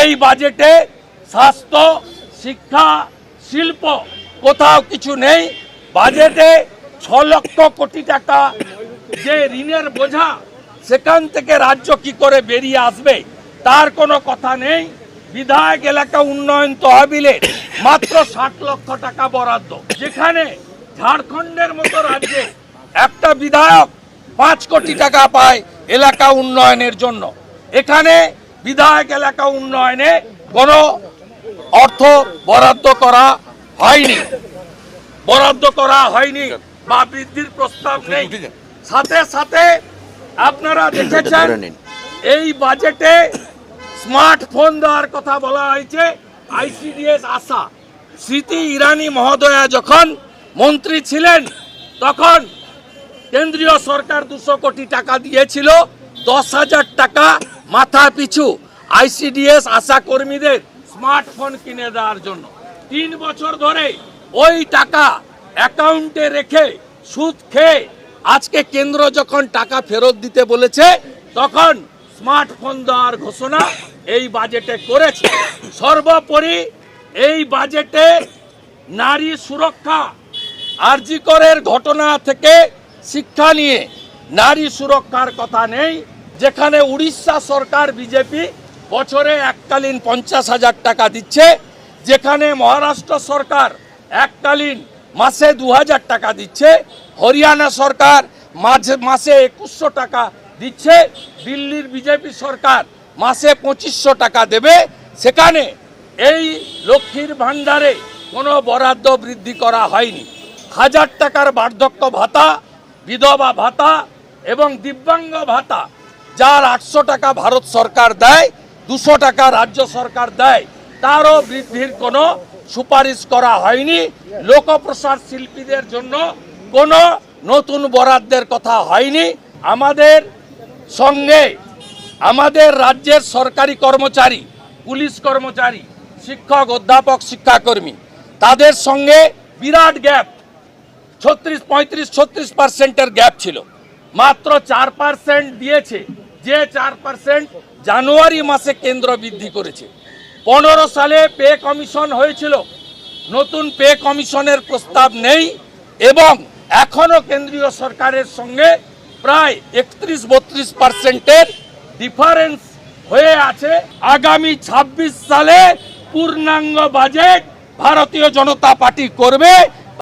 এই বাজেটে স্বাস্থ্য, শিক্ষা, শিল্প কোথাও কিছু নেই। বাজেটে ছ লক্ষ কোটি টাকা। যে ঋণের বোঝা, সেখান থেকে রাজ্য কি করে বেরিয়ে আসবে, তার কোনো কথা নেই। বিধায়ক এলাকা উন্নয়ন তহবিলে মাত্র ষাট লক্ষ টাকা বরাদ্দ। যেখানে ঝাড়খণ্ডের মতো রাজ্যে একটা বিধায়ক পাঁচ কোটি টাকা পায় এলাকা উন্নয়নের জন্য। এখানে বিধায়ক এলাকা উন্নয়নে কোনো অর্থ বরাদ্দ করা হয়নি। বরাদ্দ করা হয়নি বা বৃদ্ধির প্রস্তাব নেই। সাথে সাথে আপনারা দেখেছেন এই বাজেটে স্মার্টফোন দেওয়ার কথা বলা হয়েছে আইসিডিএস আশা। স্মৃতি ইরানি মহোদয়া যখন মন্ত্রী ছিলেন তখন কেন্দ্রীয় সরকার দুশো কোটি টাকা দিয়েছিল দশ হাজার টাকা মাথা পিছু আইসিডিএস আশা কর্মীদের স্মার্টফোন কিনে দেওয়ার জন্য। তিন বছর ধরে ওই টাকা অ্যাকাউন্টে রেখে সুদ খেয়ে আজকে কেন্দ্র যখন টাকা ফেরত দিতে বলেছে, তখন স্মার্টফোন দেওয়ার ঘোষণা এই বাজেটে করেছে। সর্বোপরি এই বাজেটে নারী সুরক্ষা আরজিকরের ঘটনা থেকে শিক্ষা নিয়ে নারী সুরক্ষার কথা নেই। যেখানে উড়িষ্যা সরকার বিজেপি বছরে এককালীন পঞ্চাশ হাজার টাকা দিচ্ছে, যেখানে মহারাষ্ট্র সরকার এককালীন মাসে দু হাজার টাকা দিচ্ছে, হরিয়ানা সরকার মাঝে, মাসে একুশশো টাকা দিচ্ছে, দিল্লির বিজেপি সরকার মাসে পঁচিশশো টাকা দেবে। সেখানে এই লক্ষ্মীর ভাণ্ডারে কোনো বরাদ্দ বৃদ্ধি করা হয়নি। হাজার টাকার বার্ধক্য ভাতা, বিধবা ভাতা এবং দিব্যাঙ্গ ভাতা যার আটশো টাকা ভারত সরকার দেয়, দুশো টাকা রাজ্য সরকার দেয়, তারও বৃদ্ধির কোনো সুপারিশ করা হয়নি। লোকপ্রসার শিল্পীদের জন্য কোনো নতুন বরাদ্দের কথা হয়নি। আমাদের সঙ্গে আমাদের রাজ্যের সরকারি কর্মচারী, পুলিশ কর্মচারী, শিক্ষক, অধ্যাপক, শিক্ষাকর্মী, তাদের সঙ্গে বিরাট গ্যাপ, ছত্রিশ, পঁয়ত্রিশ, ছত্রিশ পার্সেন্টের গ্যাপ ছিল। মাত্র চার পার্সেন্ট দিয়েছে। যে চার পার্সেন্ট জানুয়ারি মাসে কেন্দ্র বৃদ্ধি করেছে। পনেরো সালে পে কমিশন হয়েছিল। নতুন পে কমিশনের প্রস্তাব নেই এবং এখনও কেন্দ্রীয় সরকারের সঙ্গে প্রায় একত্রিশ বত্রিশ পার্সেন্টের ডিফারেন্স হয়ে আছে। আগামী ২৬ সালে পূর্ণাঙ্গ বাজেট ভারতীয় জনতা পার্টি করবে।